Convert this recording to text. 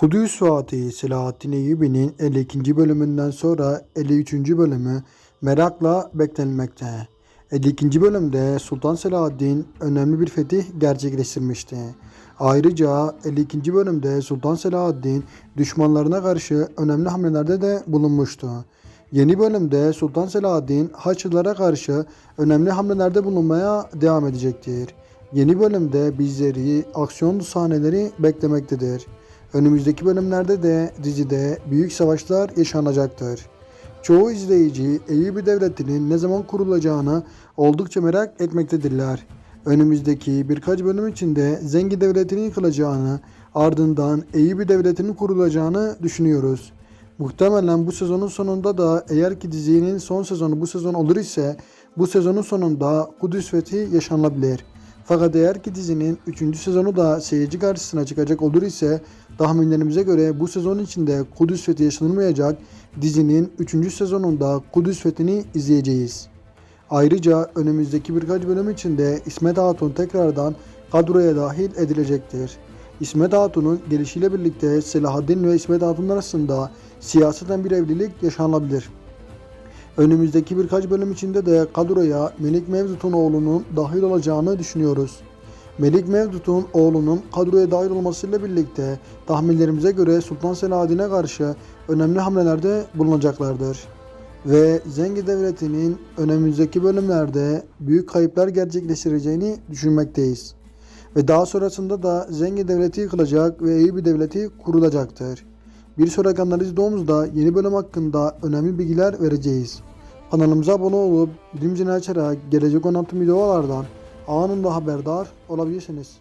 Kudüs Fatih Selahaddin Eyyubi'nin 52. bölümünden sonra 53. bölümü merakla beklenmekte. 52. bölümde Sultan Selahaddin önemli bir fetih gerçekleştirmişti. Ayrıca 52. bölümde Sultan Selahaddin düşmanlarına karşı önemli hamlelerde de bulunmuştu. Yeni bölümde Sultan Selahaddin Haçlılara karşı önemli hamlelerde bulunmaya devam edecektir. Yeni bölümde bizleri aksiyon sahneleri beklemektedir. Önümüzdeki bölümlerde de dizide büyük savaşlar yaşanacaktır. Çoğu izleyici Eyyubi Devleti'nin ne zaman kurulacağını oldukça merak etmektedirler. Önümüzdeki birkaç bölüm içinde Zengi Devleti'nin yıkılacağını, ardından Eyyubi Devleti'nin kurulacağını düşünüyoruz. Muhtemelen bu sezonun sonunda da eğer ki dizinin son sezonu bu sezon olur ise bu sezonun sonunda Kudüs fethi yaşanabilir. Fakat eğer ki dizinin 3. sezonu da seyirci karşısına çıkacak olur ise tahminlerimize göre bu sezon içinde Kudüs fethi yaşanılmayacak dizinin 3. sezonunda Kudüs fethini izleyeceğiz. Ayrıca önümüzdeki birkaç bölüm içinde İsmet Hatun tekrardan kadroya dahil edilecektir. İsmet Hatun'un gelişiyle birlikte Selahaddin ve İsmet Hatun arasında siyaseten bir evlilik yaşanabilir. Önümüzdeki birkaç bölüm içinde de kadroya Melik Mevdut'un oğlunun dahil olacağını düşünüyoruz. Melik Mevdut'un oğlunun kadroya dahil olmasıyla birlikte tahminlerimize göre Sultan Selahaddin'e karşı önemli hamlelerde bulunacaklardır. Ve Zengi Devleti'nin önümüzdeki bölümlerde büyük kayıplar gerçekleştireceğini düşünmekteyiz. Ve daha sonrasında da Zengi Devleti yıkılacak ve Eyyubi Devleti kurulacaktır. Bir sonraki analiz videomuzda yeni bölüm hakkında önemli bilgiler vereceğiz. Kanalımıza abone olup bildirim zilini açarak gelecek tüm videolardan anında haberdar olabilirsiniz.